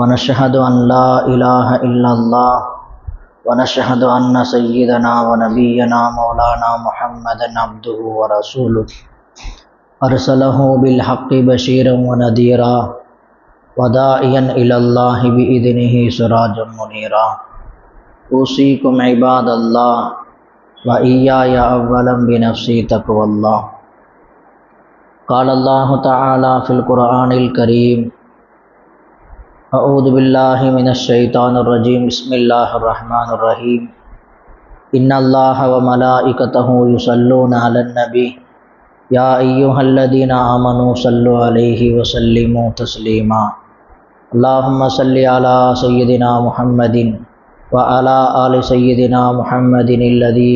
ونشهد أن لا إله إلا الله، ونشهد أن سيدنا ونبينا مولانا محمدا عبده ورسوله. أرسله بالحق بشيرا ونذيرا، وداعيا إلى الله بإذنه سراجا منيرا. أوصيكم عباد الله، وإياي أولا بنفسي تقوى الله. قال الله تعالى في القرآن الكريم اعوذ باللہ من الشیطان الرجیم بسم اللہ الرحمن الرحیم ان اللہ و ملائکتہ یصلون علی النبی یا ایوہ الذین آمنوا صلو علیہ وسلموا تسلیما اللہم صلی علی سیدنا محمد و علی آل سیدنا محمد الذی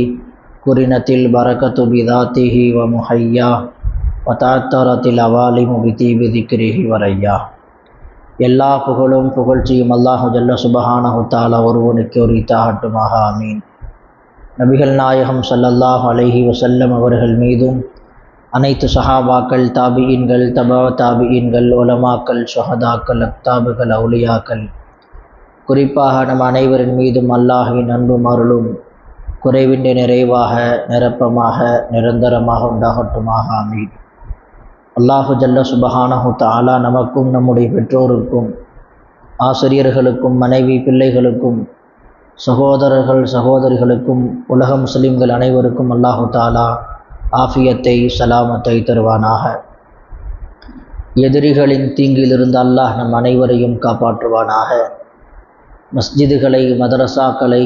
قرنت البرکت بذاتہ و محیہ و تعترت الوالم بتیب ذکرہ و وریاہ எல்லா புகழும் புகழ்ச்சியும் அல்லாஹு ஜல்ல சுபஹானஹு தாலா ஒருவனுக்கு ஒரு இத்தாகட்டுமாக ஆமீன். நபிகள் நாயகம் சல்லல்லாஹு அலைஹி வசல்லம் அவர்கள் மீதும் அனைத்து சஹாபாக்கள் தாபியின்கள் தபா தாபியின்கள் உலமாக்கள் சுஹதாக்கள் அக்தாபுகள் அவுலியாக்கள் குறிப்பாக நம் அனைவரின் மீதும் அல்லாஹுவின் அன்பும் அருளும் குறைவின்றி நிறைவாக நிரப்பமாக நிரந்தரமாக உண்டாகட்டுமாக. ஆமீன். அல்லாஹு ஜல்ல சுபஹானஹு தாலா நமக்கும் நம்முடைய பெற்றோருக்கும் ஆசிரியர்களுக்கும் மனைவி பிள்ளைகளுக்கும் சகோதரர்கள் சகோதரிகளுக்கும் உலக முஸ்லிம்கள் அனைவருக்கும் அல்லாஹு தாலா ஆஃபியத்தை சலாமத்தை தருவானாக. எதிரிகளின் தீங்கிலிருந்து அல்லாஹ் நம் அனைவரையும் காப்பாற்றுவானாக. மஸ்ஜிதுகளை மதரசாக்களை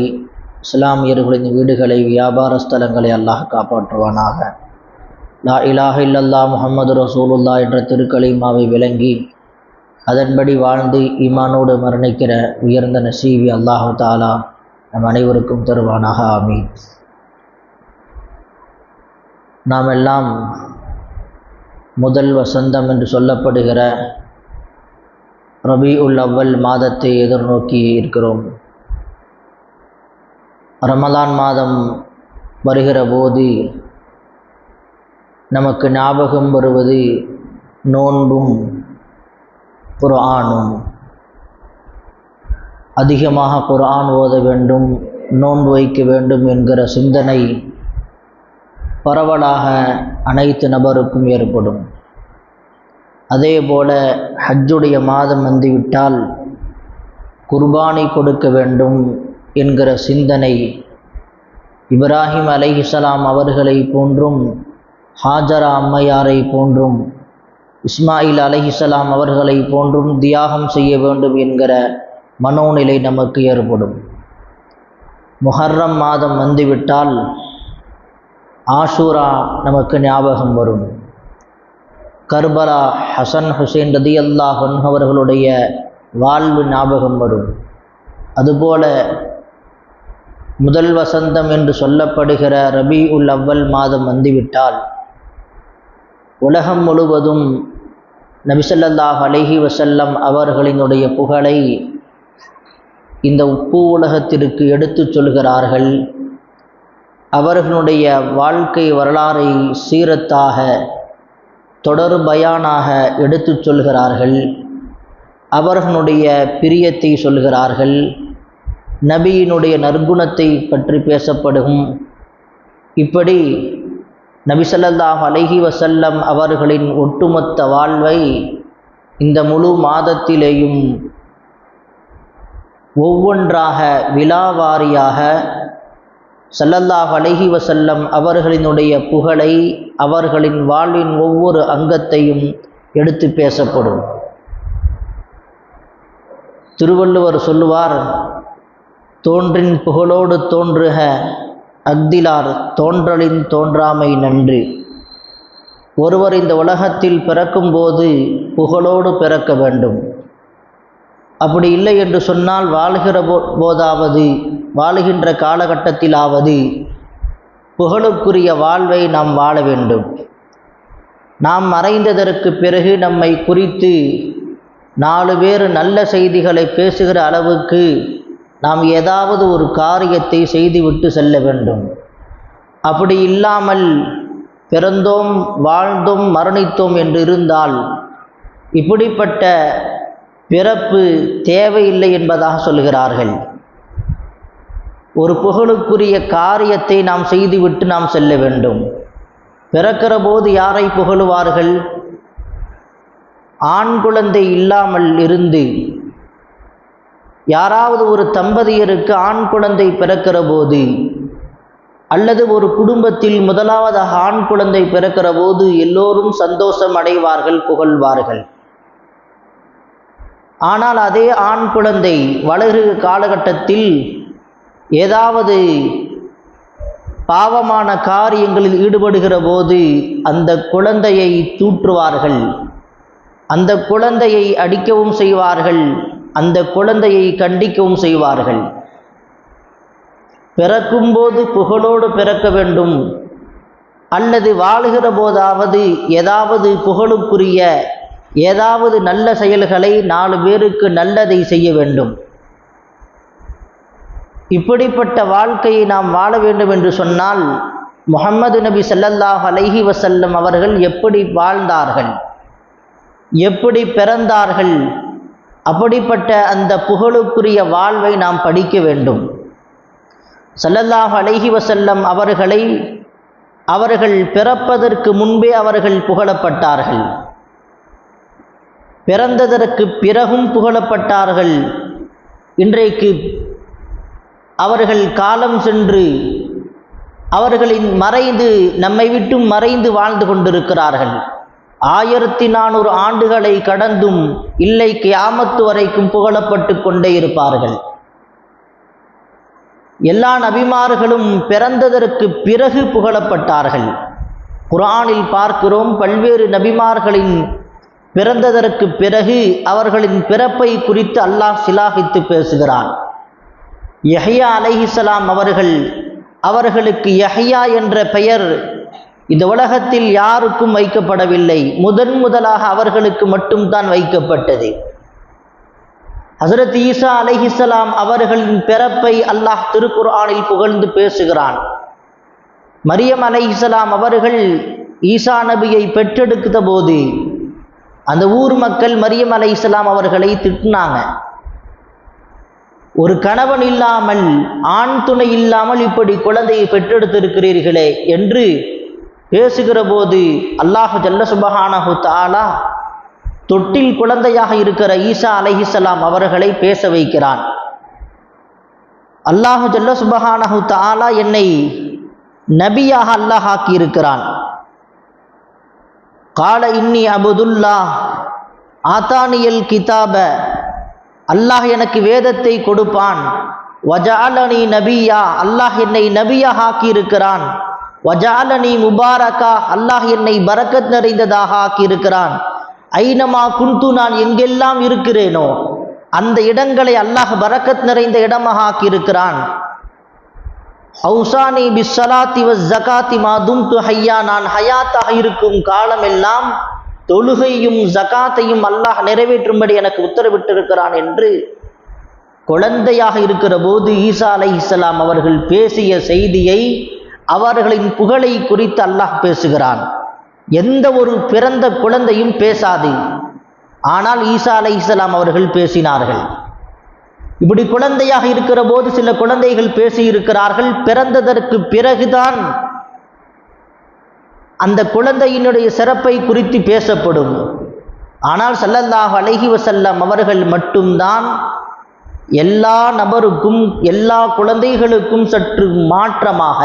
இஸ்லாமியர்களின் வீடுகளை வியாபார ஸ்தலங்களை அல்லாஹ் காப்பாற்றுவானாக. லா இலாஹ இல்லல்லா முகமது ரசூலுல்லா என்ற திருக்கலிமாவை விளங்கி அதன்படி வாழ்ந்து ஈமானோடு மரணிக்கிற உயர்ந்த நசீவி அல்லாஹு தாலா நம் அனைவருக்கும் தருவானாக ஆமீன். நாம் எல்லாம் முதல் வசந்தம் என்று சொல்லப்படுகிற ரபி உல் அவ்வல் மாதத்தை எதிர்நோக்கி இருக்கிறோம். ரமலான் மாதம் வருகிற போது நமக்கு ஞாபகம் வருவது நோன்பும் குர்ஆனும். அதிகமாக குர்ஆன் ஓத வேண்டும் நோன்பு வைக்க வேண்டும் என்கிற சிந்தனை பரவலாக அனைத்து நபருக்கும் ஏற்படும். அதே போல ஹஜ்ஜுடைய மாதம் வந்துவிட்டால் குர்பானி கொடுக்க வேண்டும் என்கிற சிந்தனை இப்ராஹிம் அலைஹிசலாம் அவர்களை போன்றும் ஹாஜரா அம்மையாரை போன்றும் இஸ்மாயில் அலஹிசலாம் அவர்களை போன்றும் தியாகம் செய்ய வேண்டும் என்கிற மனோநிலை நமக்கு ஏற்படும். முஹர்ரம் மாதம் வந்துவிட்டால் ஆஷூரா நமக்கு ஞாபகம் வரும். கர்பலா ஹசன் ஹுசேன் ரதி அல்லாஹ் அவர்களுடைய வாழ்வு ஞாபகம் வரும். அதுபோல முதல் வசந்தம் என்று சொல்லப்படுகிற ரபி உல் அவ்வல் மாதம் வந்துவிட்டால் உலகம் முழுவதும் நபிசல்லாஹ் அலஹி வசல்லம் அவர்களினுடைய புகழை இந்த உப்பு உலகத்திற்கு எடுத்து சொல்கிறார்கள். அவர்களுடைய வாழ்க்கை வரலாறை சீரத்தாக தொடர் பயானாக எடுத்து சொல்கிறார்கள். அவர்களுடைய பிரியத்தை சொல்கிறார்கள். நபியினுடைய நற்குணத்தை பற்றி பேசப்படும். இப்படி நபிசல்லாஹ் அலஹி வசல்லம் அவர்களின் ஒட்டுமொத்த வாழ்வை இந்த முழு மாதத்திலேயும் ஒவ்வொன்றாக விழாவாரியாக சல்லல்லாஹ் அலஹி வசல்லம் அவர்களினுடைய புகழை அவர்களின் வாழ்வின் ஒவ்வொரு அங்கத்தையும் எடுத்து பேசப்படும். திருவள்ளுவர் சொல்லுவார் தோன்றின் புகழோடு தோன்றுக அக்திலார் தோன்றலின் தோன்றாமை நன்று. ஒருவர் இந்த உலகத்தில் பிறக்கும்போது புகழோடு பிறக்க வேண்டும். அப்படி இல்லை என்று சொன்னால் வாழ்கிற போ போதாவது வாழுகின்ற காலகட்டத்திலாவது புகழுக்குரிய வாழ்வை நாம் வாழ வேண்டும். நாம் மறைந்ததற்கு பிறகு நம்மை குறித்து நாலு பேர் நல்ல செய்திகளை பேசுகிற அளவுக்கு நாம் ஏதாவது ஒரு காரியத்தை செய்துவிட்டு செல்ல வேண்டும். அப்படி இல்லாமல் பிறந்தோம் வாழ்ந்தோம் மரணித்தோம் என்று இருந்தால் இப்படிப்பட்ட பிறப்பு தேவையில்லை என்பதாக சொல்கிறார்கள். ஒரு புகழுக்குரிய காரியத்தை நாம் செய்துவிட்டு நாம் செல்ல வேண்டும். பிறக்கிற போது யாரை புகழுவார்கள்? ஆண் குழந்தை இல்லாமல் இருந்து யாராவது ஒரு தம்பதியருக்கு ஆண் குழந்தை பிறக்கிற போது அல்லது ஒரு குடும்பத்தில் முதலாவதாக ஆண் குழந்தை பிறக்கிற போது எல்லோரும் சந்தோஷம் அடைவார்கள் புகழ்வார்கள். ஆனால் அதே ஆண் குழந்தை வளருகிற காலகட்டத்தில் ஏதாவது பாவமான காரியங்களில் ஈடுபடுகிற போது அந்த குழந்தையை தூற்றுவார்கள். அந்த குழந்தையை அடிக்கவும் செய்வார்கள். அந்த குழந்தையை கண்டிக்கவும் செய்வார்கள். பிறக்கும்போது புகழோடு பிறக்க வேண்டும். அல்லது வாழுகிற போதாவது ஏதாவது புகழுக்குரிய ஏதாவது நல்ல செயல்களை நாலு பேருக்கு நல்லதை செய்ய வேண்டும். இப்படிப்பட்ட வாழ்க்கையை நாம் வாழ வேண்டும் என்று சொன்னால் முகம்மது நபி சல்லல்லாஹ் அலைஹி வசல்லம் அவர்கள் எப்படி வாழ்ந்தார்கள்? எப்படி பிறந்தார்கள்? அப்படிப்பட்ட அந்த புகழுக்குரிய வாழ்வை நாம் படிக்க வேண்டும். சல்லல்லாஹ் அலைஹி வசல்லம் அவர்களை அவர்கள் பிறப்பதற்கு முன்பே அவர்கள் புகழப்பட்டார்கள். பிறந்ததற்கு பிறகும் புகழப்பட்டார்கள். இன்றைக்கு அவர்கள் காலம் சென்று அவர்களின் மறைந்து நம்மை விட்டும் மறைந்து வாழ்ந்து கொண்டிருக்கிறார்கள். ஆயிரத்தி நானூறு ஆண்டுகளை கடந்தும் இல்லை கியாமத்து வரைக்கும் புகழப்பட்டு கொண்டே இருப்பார்கள். எல்லா நபிமார்களும் பிறந்ததற்கு பிறகு புகழப்பட்டார்கள். குரானில் பார்க்கிறோம் பல்வேறு நபிமார்களின் பிறந்ததற்கு பிறகு அவர்களின் பிறப்பை குறித்து அல்லாஹ் சிலாகித்து பேசுகிறான். யஹ்யா அலைஹிசலாம் அவர்கள் அவர்களுக்கு யஹ்யா என்ற பெயர் இந்த உலகத்தில் யாருக்கும் வைக்கப்படவில்லை. முதன் முதலாக அவர்களுக்கு மட்டும்தான் வைக்கப்பட்டது. ஹசரத் ஈசா அலைஹிஸ்ஸலாம் அவர்களின் பிறப்பை அல்லாஹ் திருக்குர்ஆனில் புகழ்ந்து பேசுகிறான். மரியம் அலைஹிசலாம் அவர்கள் ஈசா நபியை பெற்றெடுத்த போது அந்த ஊர் மக்கள் மரியம் அலைஹிஸ்ஸலாம் அவர்களை திட்டினாங்க. ஒரு கணவன் இல்லாமல் ஆண் துணை இல்லாமல் இப்படி குழந்தையை பெற்றெடுத்திருக்கிறீர்களே என்று பேசுகிற போது அல்லாஹ் ஜல்ல சுபஹானஹு தாலா தொட்டில் குழந்தையாக இருக்கிற ஈசா அலஹிசலாம் அவர்களை பேச வைக்கிறான். அல்லாஹு ஜல்ல சுபஹானஹு தாலா என்னை நபியாக அல்லாஹ் ஆக்கி இருக்கிறான். கால இன்னி அபுதுல்லா ஆத்தானியல் கிதாப அல்லாஹ் எனக்கு வேதத்தை கொடுப்பான். வஜாலனி நபியா அல்லாஹ் என்னை நபியாக ஆக்கியிருக்கிறான் வஜாலனி முபாரக்கா அல்லாஹ் என்னை பரக்கத் நிறைந்ததாக ஆக்கியிருக்கிறான். ஐனமா குந்து நான் எங்கெல்லாம் இருக்கிறேனோ அந்த இடங்களை அல்லாஹ் பரக்கத் நிறைந்த இடமாக ஆக்கியிருக்கிறான். ஹவுசானி பிஸ்ஸலாத்தி வ ஜகாத்தி மாதும் து ஹையா நான் ஹயாத்தாக இருக்கும் காலமெல்லாம் தொழுகையும் ஜகாத்தையும் அல்லாஹ் நிறைவேற்றும்படி எனக்கு உத்தரவிட்டிருக்கிறான் என்று குழந்தையாக இருக்கிற போது ஈசா அலை இஸ்லாம் அவர்கள் பேசிய செய்தியை அவர்களின் புகழை குறித்து அல்லாஹ் பேசுகிறான். எந்த ஒரு பிறந்த குழந்தையும் பேசாது. ஆனால் ஈசா அலை இஸ்லாம் அவர்கள் பேசினார்கள். இப்படி குழந்தையாக இருக்கிற போது சில குழந்தைகள் பேசியிருக்கிறார்கள். பிறந்ததற்கு பிறகுதான் அந்த குழந்தையினுடைய சிறப்பை குறித்து பேசப்படும். ஆனால் ஸல்லல்லாஹு அழகி வசல்லம் அவர்கள் மட்டும்தான் எல்லா நபருக்கும் எல்லா குழந்தைகளுக்கும் சற்று மாற்றமாக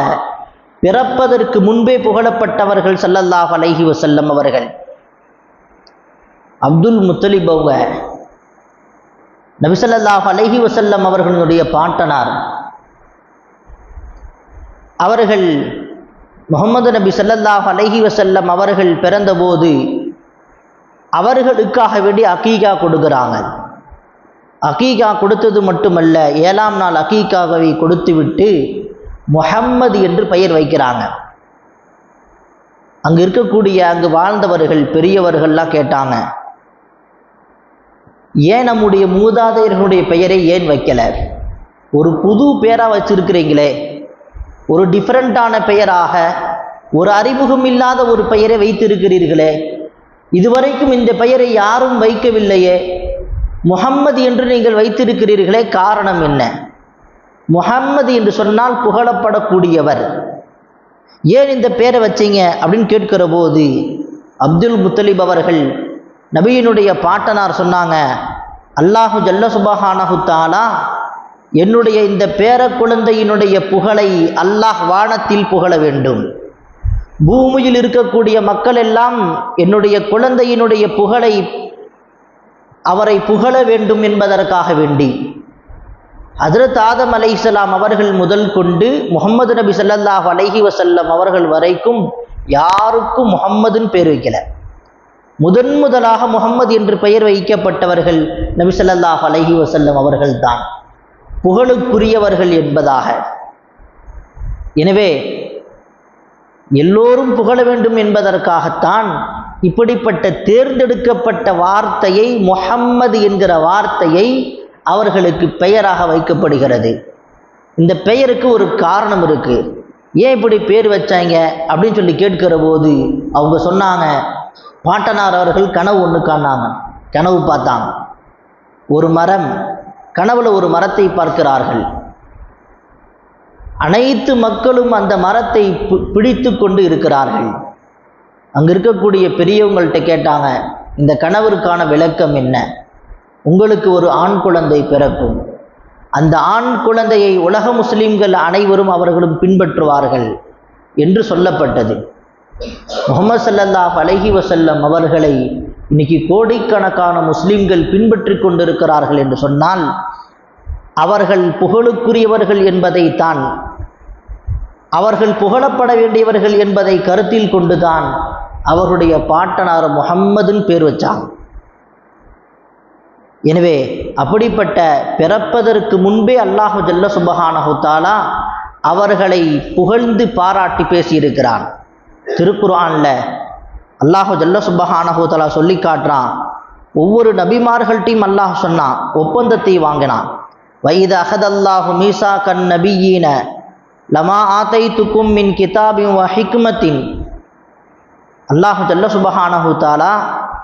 பிறப்பதற்கு முன்பே புகழப்பட்டவர்கள் சல்லல்லாஹ் அலைஹி வசல்லம் அவர்கள். அப்துல் முத்தலிப் அவங்க நபிசல்லாஹ் அலைஹி வசல்லம் அவர்களுடைய பாட்டனார். அவர்கள் முகமது நபி சல்லல்லாஹ் அலைஹி வசல்லம் அவர்கள் பிறந்தபோது அவர்களுக்காக வேண்டி அகீகா கொடுக்குறாங்க. அகீகா கொடுத்தது மட்டுமல்ல ஏழாம் நாள் அகீகாவை கொடுத்துவிட்டு முஹம்மது என்று பெயர் வைக்கிறாங்க. அங்கு இருக்கக்கூடிய அங்கு வாழ்ந்தவர்கள் பெரியவர்கள்லாம் கேட்டாங்க. ஏன் நம்முடைய மூதாதையர்களுடைய பெயரை ஏன் வைக்கல? ஒரு புது பேரா வச்சிருக்கிறீங்களே. ஒரு டிஃப்ரெண்ட்டான பெயராக ஒரு அறிமுகம் இல்லாத ஒரு பெயரை வைத்திருக்கிறீர்களே. இதுவரைக்கும் இந்த பெயரை யாரும் வைக்கவில்லையே. முகம்மது என்று நீங்கள் வைத்திருக்கிறீர்களே காரணம் என்ன? முஹம்மது என்று சொன்னால் புகழப்படக்கூடியவர். ஏன் இந்த பேரை வச்சீங்க அப்படின்னு கேட்கிற போது அப்துல் முத்தலிப் அவர்கள் நபியினுடைய பாட்டனார் சொன்னாங்க அல்லாஹு ஜல்ல சுபஹானஹு தாலா என்னுடைய இந்த பேர குழந்தையினுடைய புகழை அல்லாஹ் வானத்தில் புகழ வேண்டும். பூமியில் இருக்கக்கூடிய மக்கள் எல்லாம் என்னுடைய குழந்தையினுடைய புகழை அவரை புகழ வேண்டும் என்பதற்காக வேண்டி. ஹசரத் ஆதம் அலைஹிஸ்ஸலாம் அவர்கள் முதல் கொண்டு முகமது நபி சல்லாஹ் அலஹி வசல்லம் அவர்கள் வரைக்கும் யாருக்கும் முகம்மதுன்னு பேர் வைக்கல. முதன் முதலாக முகம்மது என்று பெயர் வைக்கப்பட்டவர்கள் நபி ஸல்லல்லாஹு அலைஹி வஸல்லம் அவர்கள்தான். புகழுக்குரியவர்கள் என்பதாக. எனவே எல்லோரும் புகழ வேண்டும் என்பதற்காகத்தான் இப்படிப்பட்ட தேர்ந்தெடுக்கப்பட்ட வார்த்தையை முஹம்மது என்கிற வார்த்தையை அவர்களுக்கு பெயராக வைக்கப்படுகிறது. இந்த பெயருக்கு ஒரு காரணம் இருக்கு. ஏன் இப்படி பேர் வச்சாங்க அப்படின்னு சொல்லி கேட்கிற போது அவங்க சொன்னாங்க பாட்டனார் அவர்கள் கனவு ஒன்று காணாங்க கனவு பார்த்தாங்க. ஒரு மரம் கனவுல ஒரு மரத்தை பார்க்கிறார்கள். அனைத்து மக்களும் அந்த மரத்தை பி- பிடித்து கொண்டு இருக்கிறார்கள். அங்க இருக்கக்கூடிய பெரியவங்கள்ட்ட கேட்டாங்க இந்த கனவிற்கான விளக்கம் என்ன? உங்களுக்கு ஒரு ஆண் குழந்தை பிறக்கும். அந்த ஆண் குழந்தையை உலக முஸ்லிம்கள் அனைவரும் அவர்களும் பின்பற்றுவார்கள் என்று சொல்லப்பட்டது. முகமது சல்லல்லாஹ் அலஹி வசல்லம் அவர்களை இன்னைக்கு கோடிக்கணக்கான முஸ்லிம்கள் பின்பற்றி கொண்டிருக்கிறார்கள் என்று சொன்னால் அவர்கள் புகழுக்குரியவர்கள் என்பதைத்தான் அவர்கள் புகழப்பட வேண்டியவர்கள் என்பதை கருத்தில் கொண்டுதான் அவருடைய பாட்டனார் முகம்மதுன்னு பேர் வச்சாங்க. எனவே அப்படிப்பட்ட பிறப்பதற்கு முன்பே அல்லாஹு ஜல்ல சுபஹானஹுத்தாலா அவர்களை புகழ்ந்து பாராட்டி பேசியிருக்கிறான். திருக்குர்ஆன்ல அல்லாஹு ஜல்ல சுபஹானஹுத்தாலா சொல்லி காட்டுறான் ஒவ்வொரு நபிமார்கள்ட்டையும் அல்லாஹ் சொன்னான் ஒப்பந்தத்தை வாங்கினான். வைத அஹதல்லாஹு மீசா கன் நபியீன லமா ஆத்தைத்துக்கும் மின் கிதாபின் வ ஹிக்மத்தின் ஜல்ல சுபஹானஹுத்தாலா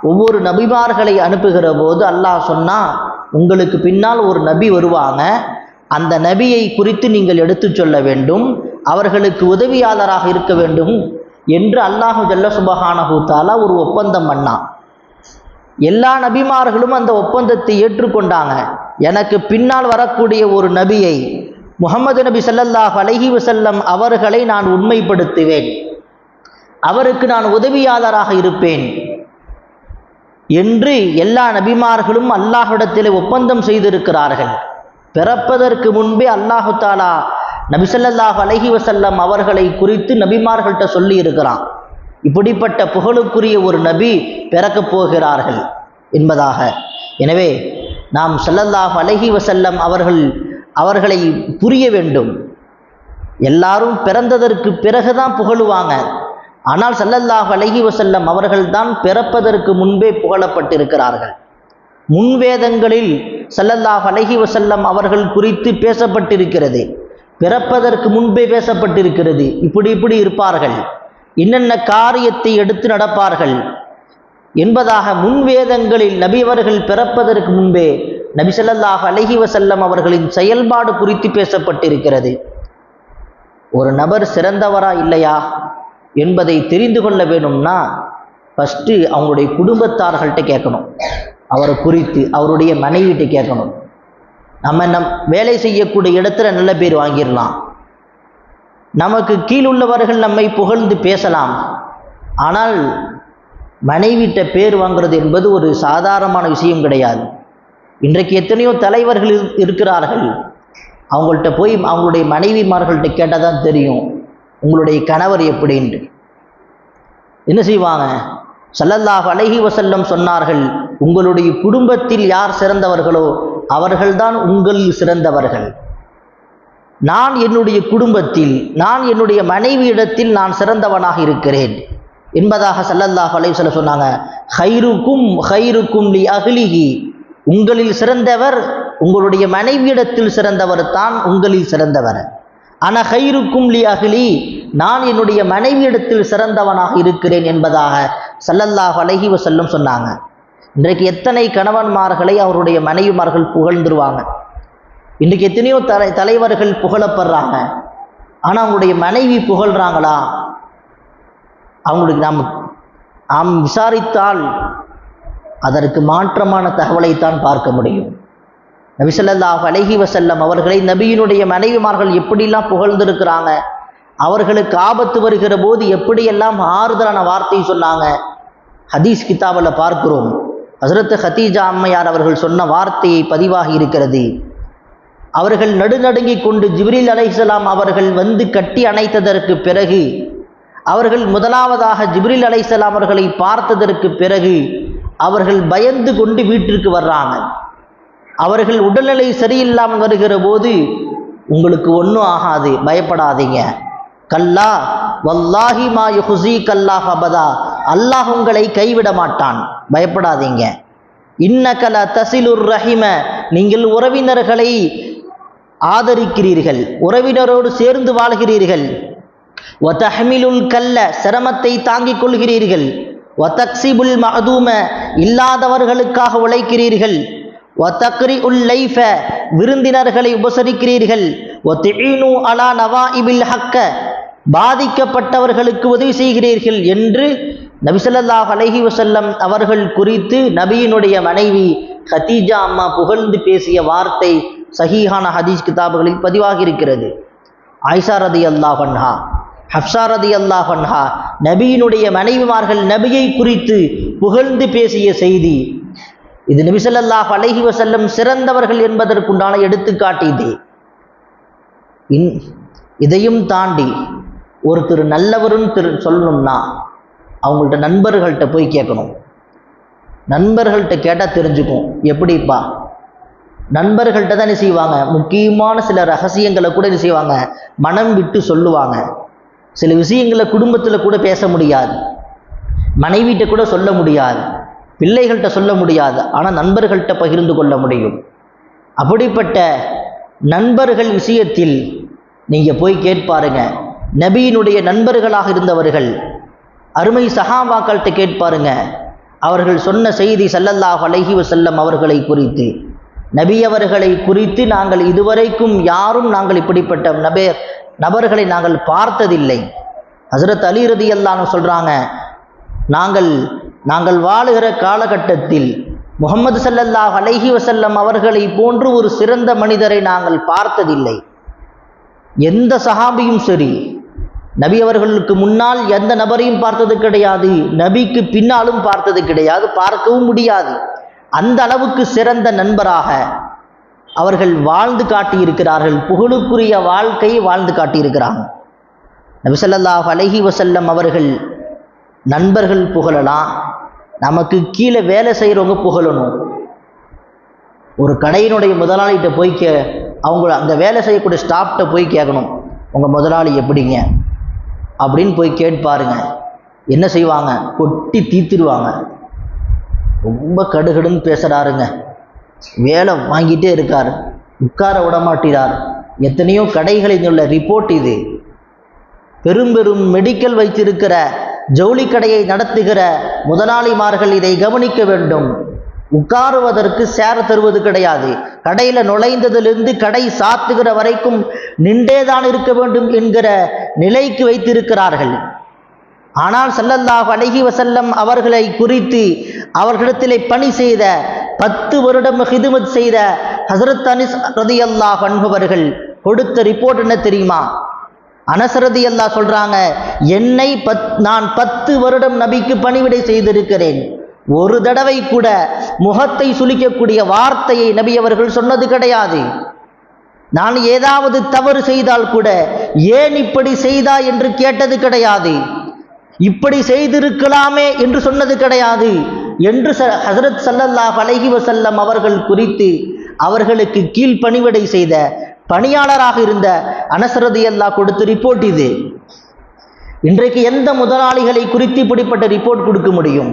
ஒவ்வொரு நபிமார்களை அனுப்புகிற போது அல்லாஹ் சொன்னா உங்களுக்கு பின்னால் ஒரு நபி வருவாங்க. அந்த நபியை குறித்து நீங்கள் எடுத்துச் சொல்ல வேண்டும். அவர்களுக்கு உதவியாளராக இருக்க வேண்டும். என்று அல்லாஹு ஜல்ல சுபஹானஹு ஒரு ஒப்பந்தம் பண்ணான் எல்லா நபிமார்களும் அந்த ஒப்பந்தத்தை ஏற்றுக்கொண்டாங்க. எனக்கு பின்னால் வரக்கூடிய ஒரு நபியை முகமது நபி சல்லல்லாஹ் அலஹி வசல்லம் அவர்களை நான் உண்மைப்படுத்துவேன். அவருக்கு நான் உதவியாளராக இருப்பேன். என்று எல்லா நபிமார்களும் அல்லாஹ்விடத்தில் ஒப்பந்தம் செய்திருக்கிறார்கள். பிறப்பதற்கு முன்பே அல்லாஹு தாலா நபி அலஹி வசல்லம் அவர்களை குறித்து நபிமார்கள்ட்ட சொல்லி இருக்கிறான் இப்படிப்பட்ட புகழுக்குரிய ஒரு நபி பிறக்கப் போகிறார்கள் என்பதாக. எனவே நாம் ஸல்லல்லாஹு அலஹி வசல்லம் அவர்கள் அவர்களை புரிய வேண்டும். எல்லாரும் பிறந்ததற்கு பிறகுதான் புகழுவாங்க. ஆனால் சல்லல்லாஹ் அலஹி வசல்லம் அவர்கள்தான் பிறப்பதற்கு முன்பே புகழப்பட்டிருக்கிறார்கள். முன்வேதங்களில் சல்லல்லாஹ் அலஹி வசல்லம் அவர்கள் குறித்து பேசப்பட்டிருக்கிறது. பிறப்பதற்கு முன்பே பேசப்பட்டிருக்கிறது. இப்படி இப்படி இருப்பார்கள். என்னென்ன காரியத்தை எடுத்து நடப்பார்கள்? என்பதாக முன்வேதங்களில் நபிவர்கள் பிறப்பதற்கு முன்பே நபி ஸல்லல்லாஹு அலைஹி வஸல்லம் அவர்களின் செயல்பாடு குறித்து பேசப்பட்டிருக்கிறது. ஒரு நபர் சிறந்தவரா இல்லையா? என்பதை தெரிந்து கொள்ள வேணும்னா ஃபஸ்ட்டு அவங்களுடைய குடும்பத்தார்கள்ட்ட கேட்கணும். அவரை குறித்து அவருடைய மனைவிட்ட கேட்கணும். நம்ம நம் வேலை செய்யக்கூடிய இடத்துல நல்ல பேர் வாங்கிடலாம். நமக்கு கீழுள்ளவர்கள் நம்மை புகழ்ந்து பேசலாம். ஆனால் மனைவிட்ட பேர் வாங்குறது என்பது ஒரு சாதாரணமான விஷயம் கிடையாது. இன்றைக்கு எத்தனையோ தலைவர்கள் இரு- இருக்கிறார்கள். அவங்கள்ட்ட போய் அவங்களுடைய மனைவிமார்கள்ட்ட கேட்டால் தான் தெரியும். உங்களுடைய கணவர் எப்படின்ட்டு என்ன செய்வாங்க? சல்லல்லாஹ் அழகி வசல்லம் சொன்னார்கள் உங்களுடைய குடும்பத்தில் யார் சிறந்தவர்களோ அவர்கள்தான் உங்களில் சிறந்தவர்கள். நான் என்னுடைய குடும்பத்தில் நான் என்னுடைய மனைவியிடத்தில் நான் சிறந்தவனாக இருக்கிறேன். என்பதாக சல்லல்லாஹ் அலைஹி வஸல்லம் சொன்னாங்க. ஹைருக்கும் ஹைருக்கும் லி அஹ்லிஹி. உங்களில் சிறந்தவர் உங்களுடைய மனைவியிடத்தில் சிறந்தவர் தான் உங்களில் சிறந்தவர். அன ஹைருக்கும் லி அகிலி நான் என்னுடைய மனைவியிடத்தில் சிறந்தவனாக இருக்கிறேன் என்பதாக சல்லல்லாஹ் அலஹி வஸல்லம் சொன்னாங்க. இன்றைக்கு எத்தனை கணவன்மார்களை அவருடைய மனைவிமார்கள் புகழ்ந்துருவாங்க. இன்றைக்கு எத்தனையோ தலை தலைவர்கள் புகழப்படுறாங்க. ஆனால் அவங்களுடைய மனைவி புகழ்றாங்களா? அவங்களுக்கு நாம் நாம் விசாரித்தால் அதற்கு மாற்றமான தகவலைத்தான் பார்க்க முடியும். நபிசல்லாஹ் அலஹி வசல்லம் அவர்களை நபியினுடைய மனைவிமார்கள் எப்படிலாம் புகழ்ந்திருக்கிறாங்க அவர்களுக்கு ஆபத்து வருகிற போது எப்படியெல்லாம் ஆறுதலான வார்த்தை சொன்னாங்க ஹதீஸ் கிதாபில் பார்க்கிறோம். ஹசரத் ஹதீஜா அம்மையார் அவர்கள் சொன்ன வார்த்தையை பதிவாகி இருக்கிறது. அவர்கள் நடுநடுங்கி கொண்டு ஜிப்ரில் அலைசலாம் அவர்கள் வந்து கட்டி அணைத்ததற்கு பிறகு அவர்கள் முதலாவதாக ஜிப்ரில் அலைசலாம் அவர்களை பார்த்ததற்கு பிறகு அவர்கள் பயந்து கொண்டு வீட்டிற்கு வர்றாங்க. அவர்கள் உடல்நிலை சரியில்லாமல் வருகிற போது உங்களுக்கு ஒன்றும் ஆகாது பயப்படாதீங்க. கல்லா வல்லாஹி மா யுஹுசி கல்லாஹ் அபதா. அல்லாஹ் உங்களை கைவிட மாட்டான். பயப்படாதீங்க. இன்னகல தசிலுர் ரஹிம. நீங்கள் உறவினர்களை ஆதரிக்கிறீர்கள். உறவினரோடு சேர்ந்து வாழ்கிறீர்கள். ஒத்தஹமிலுல் கல்ல. சிரமத்தை தாங்கிக் கொள்கிறீர்கள். ஒத்தக்சிபுல் மஹதூம. இல்லாதவர்களுக்காக உழைக்கிறீர்கள். ஒத்தக்ரி உல் லைஃப விருந்தினர்களை உபசரிக்கிறீர்கள். ஒத்தினு அலா நவா இபில் ஹக்க பாதிக்கப்பட்டவர்களுக்கு உதவி செய்கிறீர்கள் என்று நபிசல்லாஹ் அலஹி வசல்லம் அவர்கள் குறித்து நபியினுடைய மனைவி ஹதீஜா அம்மா புகழ்ந்து பேசிய வார்த்தை சஹீஹான ஹதீஸ் கிதாபுகளில் பதிவாகி இருக்கிறது ஆயிஷா ரதி அல்லாஹன்ஹா ஹப்சா ரதி அல்லாஹன்ஹா நபியினுடைய மனைவிமார்கள் நபியை குறித்து புகழ்ந்து பேசிய செய்தி இது நபிசல்லாஹ் அலைஹி வசல்லம் சிறந்தவர்கள் என்பதற்குண்டான எடுத்துக்காட்டு இது. இன் இதையும் தாண்டி ஒருத்தர் நல்லவருன்னு திரு சொல்லணும்னா அவங்கள்ட்ட நண்பர்கள்ட்ட போய் கேட்கணும். நண்பர்கள்ட்ட கேட்டால் தெரிஞ்சுக்கும். எப்படிப்பா? நண்பர்கள்ட்ட தான் என்ன செய்வாங்க. முக்கியமான சில ரகசியங்களை கூட என்ன செய்வாங்க? மனம் விட்டு சொல்லுவாங்க. சில விஷயங்களை குடும்பத்தில் கூட பேச முடியாது. மனைவிட்ட கூட சொல்ல முடியாது. பிள்ளைகள்கிட்ட சொல்ல முடியாது ஆனால் நண்பர்கள்ட்ட பகிர்ந்து கொள்ள முடியும். அப்படிப்பட்ட நண்பர்கள் விஷயத்தில் நீங்கள் போய் கேட்பாருங்க நபியினுடைய நண்பர்களாக இருந்தவர்கள் அருமை சஹாபாக்கள்கிட்ட கேட்பாருங்க அவர்கள் சொன்ன செய்தி சல்லல்லாஹ் அலஹி வசல்லம் அவர்களை குறித்து. நபி அவர்களை குறித்து நாங்கள் இதுவரைக்கும் யாரும் நாங்கள் இப்படிப்பட்ட நபே நபர்களை நாங்கள் பார்த்ததில்லை. ஹசரத் அலி ரதி அல்லான்னு சொல்கிறாங்க நாங்கள் நாங்கள் வாழுகிற காலகட்டத்தில் முகமது சல்லல்லாஹ் அலைஹி வசல்லம் அவர்களை போன்று ஒரு சிறந்த மனிதரை நாங்கள் பார்த்ததில்லை. எந்த சஹாபியும் சரி நபி அவர்களுக்கு முன்னால் எந்த நபரையும் பார்த்தது கிடையாது நபிக்கு பின்னாலும் பார்த்தது கிடையாது பார்க்கவும் முடியாது. அந்த அளவுக்கு சிறந்த நண்பராக அவர்கள் வாழ்ந்து காட்டியிருக்கிறார்கள் புகழுக்குரிய வாழ்க்கையை வாழ்ந்து காட்டியிருக்கிறாங்க. நபிசல்லாஹ் அலஹி வசல்லம் அவர்கள் நண்பர்கள் புகழலாம் நமக்கு கீழே வேலை செய்கிறவங்க புகழணும். ஒரு கடையினுடைய முதலாளிகிட்ட போய் கே அவங்கள அந்த வேலை செய்யக்கூடிய ஸ்டாஃப்கிட்ட போய் கேட்கணும் உங்கள் முதலாளி எப்படிங்க? அப்படின்னு போய் கேட்பாருங்க என்ன செய்வாங்க? கொட்டி தீத்துருவாங்க ரொம்ப கடுகடுன்னு பேசுகிறாருங்க வேலை வாங்கிட்டே இருக்கார். உட்கார விட மாட்டார் எத்தனையோ கடைகளில் உள்ள ரிப்போர்ட் இது. பெரும் பெரும் மெடிக்கல் வைத்திருக்கிற ஜவுளி கடையை நடத்துகிற முதலாளிமார்கள் இதை கவனிக்க வேண்டும். உட்காருவதற்கு சேர தருவது கிடையாது. கடையில் நுழைந்ததிலிருந்து கடை சாத்துகிற வரைக்கும் நின்றேதான் இருக்க வேண்டும் என்கிற நிலைக்கு வைத்திருக்கிறார்கள். ஆனால் சல்லல்லாஹ் அழகி வசல்லம் அவர்களை குறித்து அவர்களிடத்திலே பணி செய்த பத்து வருடம் ஹிதுமத் செய்த ஹசரத் அனிஸ் ரதியல்லாஹ் அன்பவர்கள் கொடுத்த ரிப்போர்ட் என்ன தெரியுமா? அனசரதி அல்லா சொல்றாங்க என்னை பத் நான் பத்து வருடம் நபிக்கு பணிவிடை செய்திருக்கிறேன். ஒரு தடவை கூட முகத்தை சுளிக்கக்கூடிய வார்த்தையை நபி அவர்கள் சொன்னது கிடையாது. நான் ஏதாவது தவறு செய்தால் கூட ஏன் இப்படி செய்தா என்று கேட்டது கிடையாது. இப்படி செய்திருக்கலாமே என்று சொன்னது கிடையாது. என்று ச ஹசரத் சல்லல்லாஹ் அலைஹி வசல்லம் அவர்கள் குறித்து அவர்களுக்கு கீழ் பணிவிடை செய்த பணியாளராக இருந்த அனசரதி அல்லாஹ் கொடுத்த ரிப்போர்ட் இது. இன்றைக்கு எந்த முதலாளிகளை குறித்து இப்படிப்பட்ட ரிப்போர்ட் கொடுக்க முடியும்?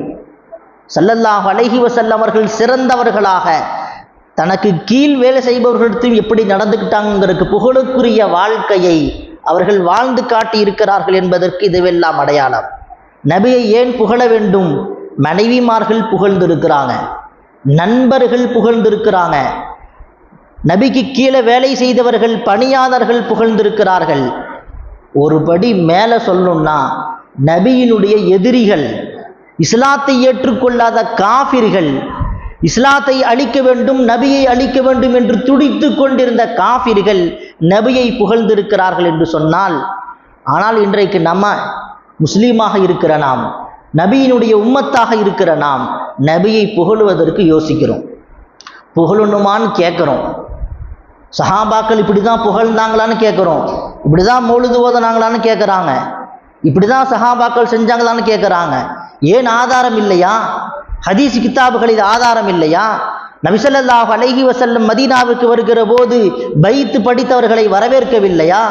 சல்லல்லாஹ் அழகி வசல்லவர்கள் சிறந்தவர்களாக தனக்கு கீழ் வேலை செய்பவர்களிடத்தில் எப்படி நடந்துக்கிட்டாங்கிறதுக்கு புகழுக்குரிய வாழ்க்கையை அவர்கள் வாழ்ந்து காட்டி இருக்கிறார்கள் என்பதற்கு இதுவெல்லாம் அடையாளம். நபியை ஏன் புகழ வேண்டும்? மனைவிமார்கள் புகழ்ந்திருக்கிறாங்க. நண்பர்கள் புகழ்ந்திருக்கிறாங்க. நபிக்கு கீழே வேலை செய்தவர்கள் பணியாளர்கள் புகழ்ந்திருக்கிறார்கள். ஒரு படி மேலே சொல்லணும்னா நபியினுடைய எதிரிகள் இஸ்லாத்தை ஏற்றுக்கொள்ளாத காஃபிர்கள் இஸ்லாத்தை அழிக்க வேண்டும் நபியை அழிக்க வேண்டும் என்று துடித்து கொண்டிருந்த காஃபிர்கள் நபியை புகழ்ந்திருக்கிறார்கள் என்று சொன்னால் ஆனால் இன்றைக்கு நம்ம முஸ்லீமாக இருக்கிற நாம் நபியினுடைய உம்மத்தாக இருக்கிற நாம் நபியை புகழுவதற்கு யோசிக்கிறோம். புகழணுமான்னு கேட்குறோம். சஹாபாக்கள் இப்படி தான் புகழ்ந்தாங்களான்னு கேட்குறோம் இப்படி தான் மௌலுது ஓதனாங்களான்னு கேட்குறாங்க இப்படி தான் சஹாபாக்கள் செஞ்சாங்களான்னு கேட்குறாங்க ஏன் ஆதாரம் இல்லையா? ஹதீஸ் கிதாபுகளில் ஆதாரம் இல்லையா? நபிசல்லாஹ் அலைஹி வசல்லம் மதீனாவுக்கு வருகிற போது பைத்து படித்தவர்களை வரவேற்கவில்லையா?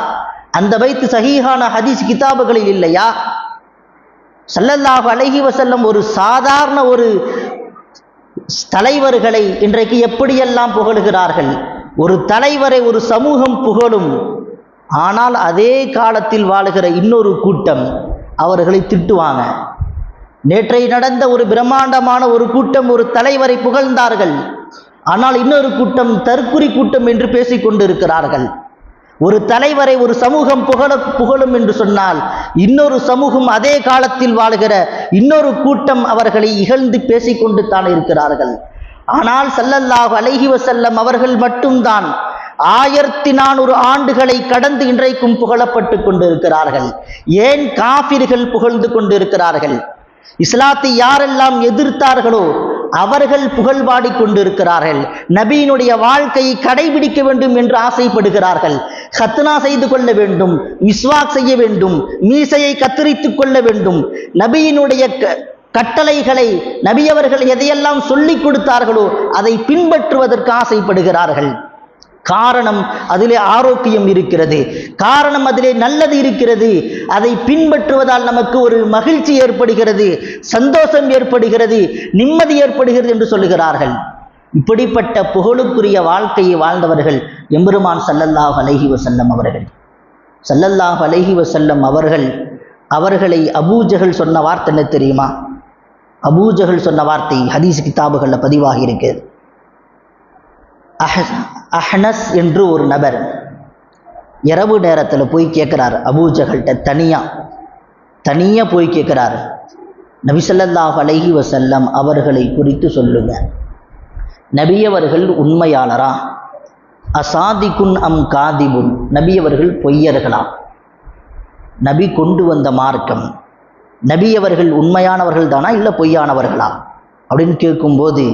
அந்த பைத்து சஹீஹான ஹதீஸ் கிதாபுகளில் இல்லையா? சல்லல்லாஹு அலைஹி வசல்லம் ஒரு சாதாரண ஒரு தலைவர்களை இன்றைக்கு எப்படியெல்லாம் புகழுகிறார்கள்? ஒரு தலைவரை ஒரு சமூகம் புகழும். ஆனால் அதே காலத்தில் வாழுகிற இன்னொரு கூட்டம் அவர்களை திட்டுவாங்க. நேற்றை நடந்த ஒரு பிரம்மாண்டமான ஒரு கூட்டம் ஒரு தலைவரை புகழ்ந்தார்கள். ஆனால் இன்னொரு கூட்டம் தற்குறி கூட்டம் என்று பேசிக்கொண்டிருக்கிறார்கள் ஒரு தலைவரை ஒரு சமூகம் புகழ புகழும் என்று சொன்னால் இன்னொரு சமூகம் அதே காலத்தில் வாழுகிற இன்னொரு கூட்டம் அவர்களை இகழ்ந்து பேசிக்கொண்டு தான் இருக்கிறார்கள். ஆனால் சல்லல்லாஹ் அலைஹி வசல்லம் அவர்கள் மட்டும்தான் ஆயிரத்தி நானூறு ஆண்டுகளை கடந்து இன்றைக்கும் புகழப்பட்டு கொண்டிருக்கிறார்கள். ஏன் காபிர்கள் புகழ்ந்து கொண்டிருக்கிறார்கள்? இஸ்லாத்தை யாரெல்லாம் எதிர்த்தார்களோ அவர்கள் புகழ் பாடிக் கொண்டிருக்கிறார்கள். நபியினுடைய வாழ்க்கையை கடைபிடிக்க வேண்டும் என்று ஆசைப்படுகிறார்கள். ஹத்னா செய்து கொள்ள வேண்டும் விஸ்வாக் செய்ய வேண்டும் மீசையை கத்தரித்துக் கொள்ள வேண்டும். நபியினுடைய க- கட்டளைகளை நபியவர்கள் எதையெல்லாம் சொல்லிக் கொடுத்தார்களோ அதை பின்பற்றுவதற்கு ஆசைப்படுகிறார்கள். காரணம் அதிலே ஆரோக்கியம் இருக்கிறது. காரணம் அதிலே நல்லது இருக்கிறது. அதை பின்பற்றுவதால் நமக்கு ஒரு மகிழ்ச்சி ஏற்படுகிறது சந்தோஷம் ஏற்படுகிறது நிம்மதி ஏற்படுகிறது என்று சொல்லுகிறார்கள். இப்படிப்பட்ட புகழுக்குரிய வாழ்க்கையை வாழ்ந்தவர்கள் எம்பெருமான் சல்லல்லாஹ் அலஹி வசல்லம் அவர்கள். சல்லல்லாஹ் அலஹி வசல்லம் அவர்கள் அவர்களை அபூஜகள் சொன்ன வார்த்தை என்ன தெரியுமா? அபூஜகள் சொன்ன வார்த்தை ஹதீஸ் கிதாபுகளில் பதிவாகி இருக்குது அஹ் அஹ்னஸ் என்று ஒரு நபர் இரவு நேரத்தில் போய் கேட்குறார் அபூஜகல்கிட்ட தனியாக தனியாக போய் கேட்குறாரு நபிசல்லாஹ் அலஹி வசல்லம் அவர்களை குறித்து சொல்லுங்க. நபியவர்கள் உண்மையாளரா? அசாதிகுன் அம் காதிபுன்? நபியவர்கள் பொய்யர்களா? நபி கொண்டு வந்த மார்க்கம் நபியவர்கள் உண்மையானவர்கள் தானா இல்லை பொய்யானவர்களா? அப்படின்னு கேட்கும்போது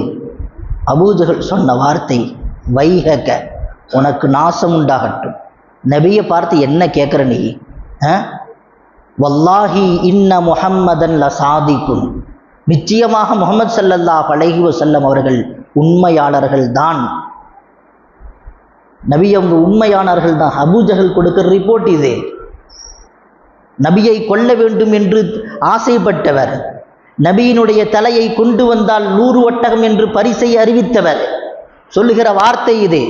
அபூஜகள் சொன்ன வார்த்தை வைகக உனக்கு நாசம் உண்டாகட்டும். நபியை பார்த்து என்ன கேட்குற நீ? ஆ? வல்லாஹி இன்ன முஹம்மதன் ல சாதிக்கும் நிச்சயமாக முகமது சல்லல்லா பழகி வசல்லம் அவர்கள் உண்மையாளர்கள் தான் நபி அவங்க உண்மையானவர்கள் தான் அபூஜகல் கொடுக்கிற ரிப்போர்ட் இது. நபியை கொல்ல வேண்டும் என்று ஆசைப்பட்டவர். நபியினுடைய தலையை கொண்டு வந்தால் நூறு ஒட்டகம் என்று பரிசை அறிவித்தவர். சொல்லுகிற வார்த்தை இது.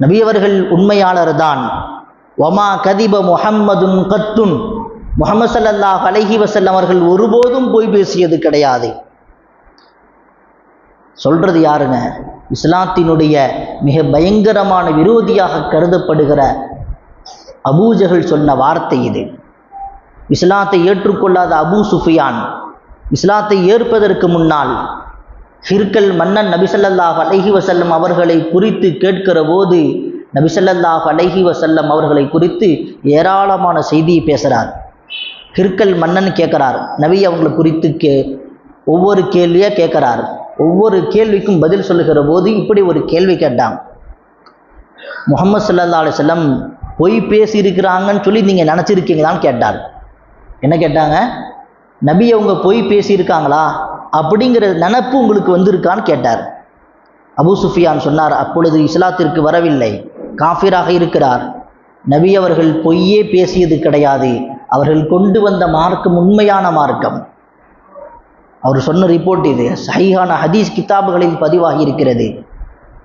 நபியவர்கள் உண்மையாளர் தான் ஒமா கதிப முஹம்மதுன் கத்துன். முகமது சல்லாஹ் அலஹி வசல்லம் அவர்கள் ஒருபோதும் போய் பேசியது கிடையாது. சொல்றது யாருங்க? இஸ்லாத்தினுடைய மிக பயங்கரமான விரோதியாக கருதப்படுகிற அபூஜகல் சொன்ன வார்த்தை இது. இஸ்லாத்தை ஏற்றுக்கொள்ளாத அபூ சுஃபியான் இஸ்லாத்தை ஏற்பதற்கு முன்னால் ஹிர்கல் மன்னன் நபிசல்லாஹ் அலஹி வசல்லம் அவர்களை குறித்து கேட்கிற போது நபிசல்லாஹ் அலஹி வசல்லம் அவர்களை குறித்து ஏராளமான செய்தியை பேசுகிறார் ஹிர்கல் மன்னன் கேட்குறார். நபி அவங்களை குறித்து கே ஒவ்வொரு கேள்வியாக கேட்குறார். ஒவ்வொரு கேள்விக்கும் பதில் சொல்லுகிற போது இப்படி ஒரு கேள்வி கேட்டான். முகமது சல்லா அலிசல்லம் பொய் பேசியிருக்கிறாங்கன்னு சொல்லி நீங்கள் நினச்சிருக்கீங்களான்னு கேட்டார். என்ன கேட்டாங்க? நபி அவங்க பொய் பேசியிருக்காங்களா? அப்படிங்கிற நினப்பு உங்களுக்கு வந்திருக்கான்னு கேட்டார். அபு சுஃபியான் சொன்னார் அப்பொழுது இஸ்லாத்திற்கு வரவில்லை. காஃபிராக இருக்கிறார். நபி அவர்கள் பொய்யே பேசியது கிடையாது. அவர்கள் கொண்டு வந்த மார்க்கம் உண்மையான மார்க்கம். அவர் சொன்ன ரிப்போர்ட் இது. சஹிஹான ஹதீஸ் கிதாபுகளில் பதிவாகி இருக்கிறது.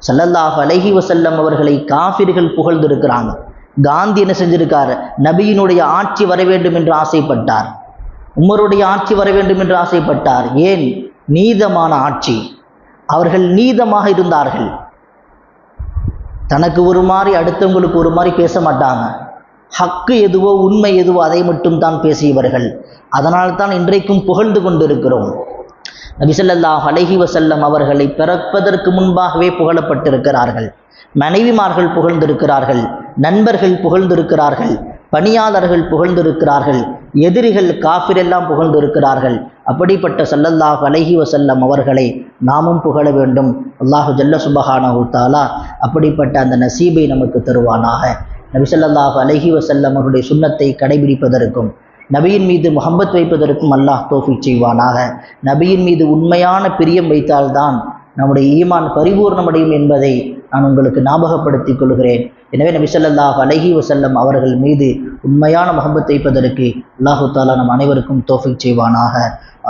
சல்லல்லாஹ் அலஹி வசல்லம் அவர்களை காஃபிர்கள் புகழ்ந்திருக்கிறாங்க. காந்தி என்ன செஞ்சிருக்கார்? நபியினுடைய ஆட்சி வர வேண்டும் என்று ஆசைப்பட்டார். உமருடைய ஆட்சி வர வேண்டும் என்று ஆசைப்பட்டார். ஏன்? நீதமான ஆட்சி. அவர்கள் நீதமாக இருந்தார்கள். தனக்கு ஒரு மாதிரி அடுத்தவங்களுக்கு ஒரு மாதிரி பேச மாட்டாங்க. ஹக்கு எதுவோ உண்மை எதுவோ அதை மட்டும் தான் பேசியவர்கள். அதனால் தான் இன்றைக்கும் புகழ்ந்து கொண்டிருக்கிறோம். நபிசல்லாஹ் அலஹி வசல்லம் அவர்களை பிறப்பதற்கு முன்பாகவே புகழப்பட்டிருக்கிறார்கள். மனைவிமார்கள் புகழ்ந்திருக்கிறார்கள் நண்பர்கள் புகழ்ந்திருக்கிறார்கள் பணியாளர்கள் புகழ்ந்திருக்கிறார்கள் எதிரிகள் காஃபிரெல்லாம் புகழ்ந்திருக்கிறார்கள். அப்படிப்பட்ட சல்லல்லாஹ் அலஹி வசல்லம் அவர்களை நாமும் புகழ வேண்டும். அல்லாஹு ஜல்ல சுபஹானஹு தாலா அப்படிப்பட்ட அந்த நசீபை நமக்கு தருவானாக. நபிசல்லாஹு அலஹி வசல்லம் அவருடைய சுண்ணத்தை கடைபிடிப்பதற்கும் நபியின் மீது முகம்பத் வைப்பதற்கும் அல்லாஹ் தோஃபிக் செய்வானாக. நபியின் மீது உண்மையான பிரியம் வைத்தால்தான் நம்முடைய ஈமான் பரிபூர்ணமடையும் என்பதை நான் உங்களுக்கு ஞாபகப்படுத்திக் கொள்கிறேன். எனவே நபி ஸல்லல்லாஹு அலைஹி வஸல்லம் அவர்கள் மீது உண்மையான முகம்பத் வைப்பதற்கு அல்லாஹு தாலா நம் அனைவருக்கும் தோஃபிக் செய்வானாக.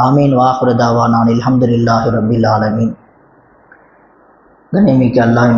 ஆமீன். வாஹுரதாவா நான் அல்ஹம்துலில்லாஹி ரபில் ஆலமீன். கண்ணியமிக்க அல்லாஹ்